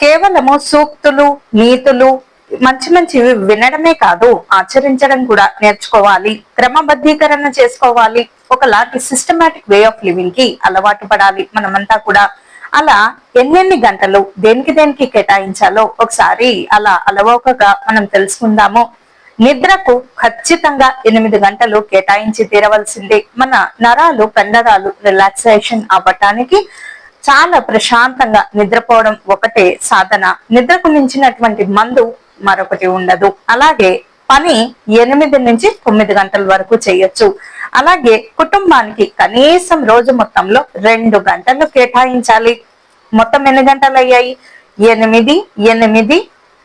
కేవలము సూక్తులు నీతులు మంచి మంచివి వినడమే కాదు ఆచరించడం కూడా నేర్చుకోవాలి క్రమబద్ధీకరణ చేసుకోవాలి. ఒకలాంటి సిస్టమాటిక్ వే ఆఫ్ లివింగ్కి అలవాటు పడాలి మనమంతా కూడా. అలా ఎన్నెన్ని గంటలు దేనికి దేనికి కేటాయించాలో ఒకసారి అలా అలవోకగా మనం తెలుసుకుందాము. నిద్రకు ఖచ్చితంగా ఎనిమిది గంటలు కేటాయించి తీరవలసిందే. మన నరాలు కండరాలు రిలాక్సేషన్ అవ్వటానికి చాలా ప్రశాంతంగా నిద్రపోవడం ఒకటే సాధన. నిద్రకు మించినటువంటి మందు మరొకటి ఉండదు. అలాగే పని ఎనిమిది నుంచి తొమ్మిది గంటల వరకు చేయొచ్చు. అలాగే కుటుంబానికి కనీసం రోజు మొత్తంలో రెండు గంటలు కేటాయించాలి. మొత్తం ఎన్ని గంటలు అయ్యాయి ఎనిమిది ఎనిమిది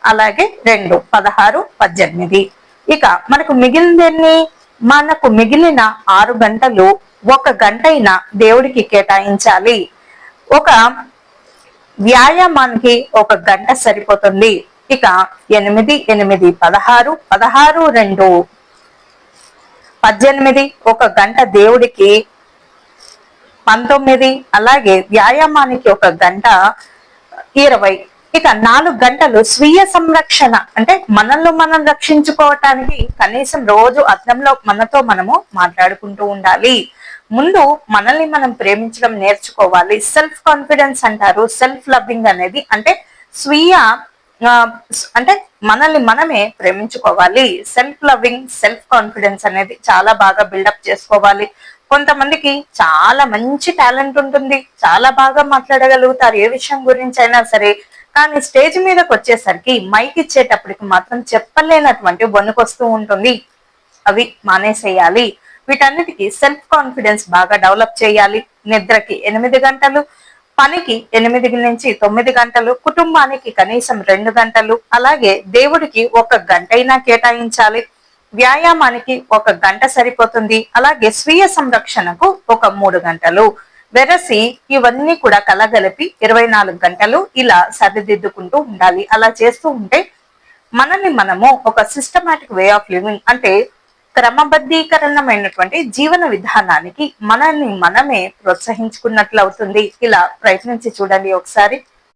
అలాగే రెండు పదహారు పద్దెనిమిది. ఇక మనకు మిగిలిందేన్ని? మనకు మిగిలిన ఆరు గంటలు ఒక గంట అయినా దేవుడికి కేటాయించాలి. ఒక వ్యాయామానికి ఒక గంట సరిపోతుంది. ఇక ఎనిమిది ఎనిమిది పదహారు పదహారు రెండు. పద్దెనిమిది ఒక గంట దేవుడికి. పంతొమ్మిది అలాగే వ్యాయామానికి ఒక గంట ఇరవై. ఇక నాలుగు గంటలు స్వీయ సంరక్షణ అంటే మనల్ని మనం రక్షించుకోవటానికి కనీసం రోజు అద్దంలో మనతో మనము మాట్లాడుకుంటూ ఉండాలి. ముందు మనల్ని మనం ప్రేమించడం నేర్చుకోవాలి. సెల్ఫ్ కాన్ఫిడెన్స్ అంటారు. సెల్ఫ్ లవింగ్ అనేది అంటే స్వీయ అంటే మనల్ని మనమే ప్రేమించుకోవాలి. సెల్ఫ్ లవింగ్ సెల్ఫ్ కాన్ఫిడెన్స్ అనేది చాలా బాగా బిల్డప్ చేసుకోవాలి. కొంతమందికి చాలా మంచి టాలెంట్ ఉంటుంది. చాలా బాగా మాట్లాడగలుగుతారు ఏ విషయం గురించి అయినా సరే. కానీ స్టేజ్ మీదకి వచ్చేసరికి మైక్ ఇచ్చేటప్పటికి మాత్రం చెప్పలేనటువంటి వణుకొస్తూ ఉంటుంది. అవి మానేసేయాలి. వీటన్నిటికీ సెల్ఫ్ కాన్ఫిడెన్స్ బాగా డెవలప్ చేయాలి. నిద్రకి ఎనిమిది గంటలు పనికి ఎనిమిది నుంచి తొమ్మిది గంటలు కుటుంబానికి కనీసం రెండు గంటలు. అలాగే దేవుడికి ఒక గంట అయినా కేటాయించాలి. వ్యాయామానికి ఒక గంట సరిపోతుంది. అలాగే స్వీయ సంరక్షణకు ఒక మూడు గంటలు. వెరసి ఇవన్నీ కూడా కలగలిపి ఇరవై నాలుగు గంటలు ఇలా సరిదిద్దుకుంటూ ఉండాలి. అలా చేస్తూ ఉంటే మనల్ని మనము ఒక సిస్టమాటిక్ వే ఆఫ్ లివింగ్ అంటే క్రమబద్ధీకరణమైనటువంటి జీవన విధానానికి మనల్ని మనమే ప్రోత్సహించుకున్నట్లు అవుతుంది ఇలా ప్రయత్నించి చూడండి ఒకసారి.